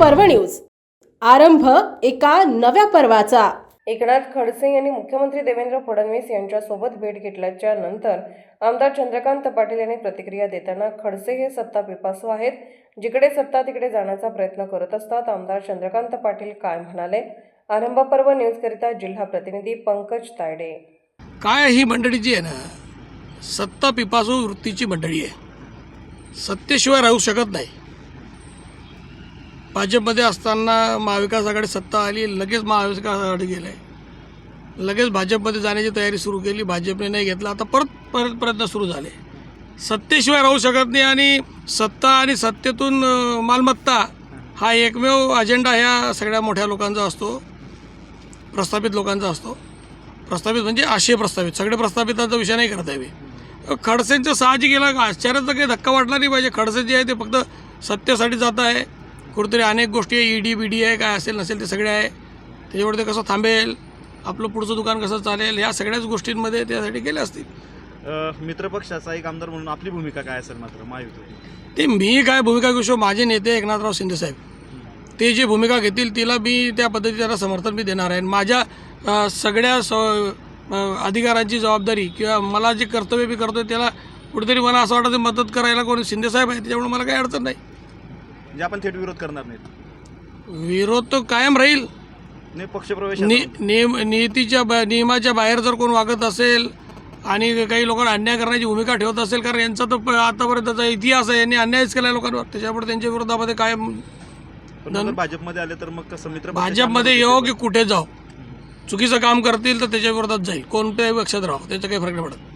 पर्व न्यूज. आरंभ एका नव्या पर्वाचा. एकनाथ खडसे यांनी मुख्यमंत्री देवेंद्र फडणवीस यांच्यासोबत भेट घेतल्याच्या नंतर आमदार चंद्रकांत पाटील यांनी प्रतिक्रिया देताना खडसे हे सत्ता पिपासू आहेत. जिकडे सत्ता तिकडे जाण्याचा प्रयत्न करत असतात आमदार चंद्रकांत पाटील काय म्हणाले? आरंभ पर्व न्यूजकरिता जिल्हा प्रतिनिधी पंकज तायडे. काय ही मंडळी जी आहे ना? सत्ता पिपासू वृत्तीची मंडळी आहे. सत्तेशिवाय राहू शकत नाही. भाजपमध्ये असताना महाविकास आघाडी सत्ता आली लगेच महाविकास आघाडी गेलं. आहे लगेच भाजपमध्ये जाण्याची तयारी सुरू केली भाजपने नाही घेतला. आता परत परत प्रयत्न सुरू झाले. सत्तेशिवाय राहू शकत नाही आणि सत्ता आणि सत्तेतून मालमत्ता हा एकमेव अजेंडा ह्या सगळ्या मोठ्या लोकांचा असतो. प्रस्थापित लोकांचा असतो. प्रस्थापित म्हणजे आशय प्रस्थापित. सगळे प्रस्थापितांचा विषय नाही करता आहे खडसेंचं साहजिक गेला आश्चर्याचा काही धक्का वाटला नाही पाहिजे. खडसे जे आहे ते फक्त सत्तेसाठी जात आहे. कुठेतरी अनेक गोष्टी आहे ईडी बी डी आहे काय असेल नसेल ते सगळे आहे. त्याच्यावर ते कसं थांबेल आपलं पुढचं दुकान कसं चालेल ह्या सगळ्याच गोष्टींमध्ये त्यासाठी गेले असतील. मित्रपक्षाचा एक आमदार म्हणून आपली भूमिका काय असेल मात्र ते मी काय भूमिका घेऊ शकतो? माझे नेते एकनाथराव शिंदेसाहेब ते जी भूमिका घेतील तिला मी त्या पद्धतीने त्यांना समर्थन मी देणार आहे. आणि माझ्या सगळ्या स अधिकारांची जबाबदारी किंवा मला जे कर्तव्य मी करतोय त्याला कुठेतरी मला असं वाटतं मदत करायला कोणी शिंदेसाहेब आहे त्याच्यामुळे मला काही अडचण नाही. म्हणजे आपण थेट विरोध करणार नाहीत. विरोध तो कायम राहील. नाही पक्षप्रवेश नि नियम नीतीच्या बा नियमाच्या बाहेर जर कोण वागत असेल आणि काही लोकांना अन्याय करण्याची भूमिका ठेवत असेल कारण यांचा तर प- आतापर्यंतचा इतिहास आहे यांनी अन्यायच केला लोकांवर. त्याच्यामुळे त्यांच्या विरोधामध्ये कायम पण जर भाजपमध्ये आले तर मग कसं? मित्र भाजपमध्ये येऊ की कुठे जाऊ चुकीचं काम करतील तर त्याच्या विरोधात जाईल. कोणत्याही पक्षात राहू. त्याचा काही फरक नाही पडत.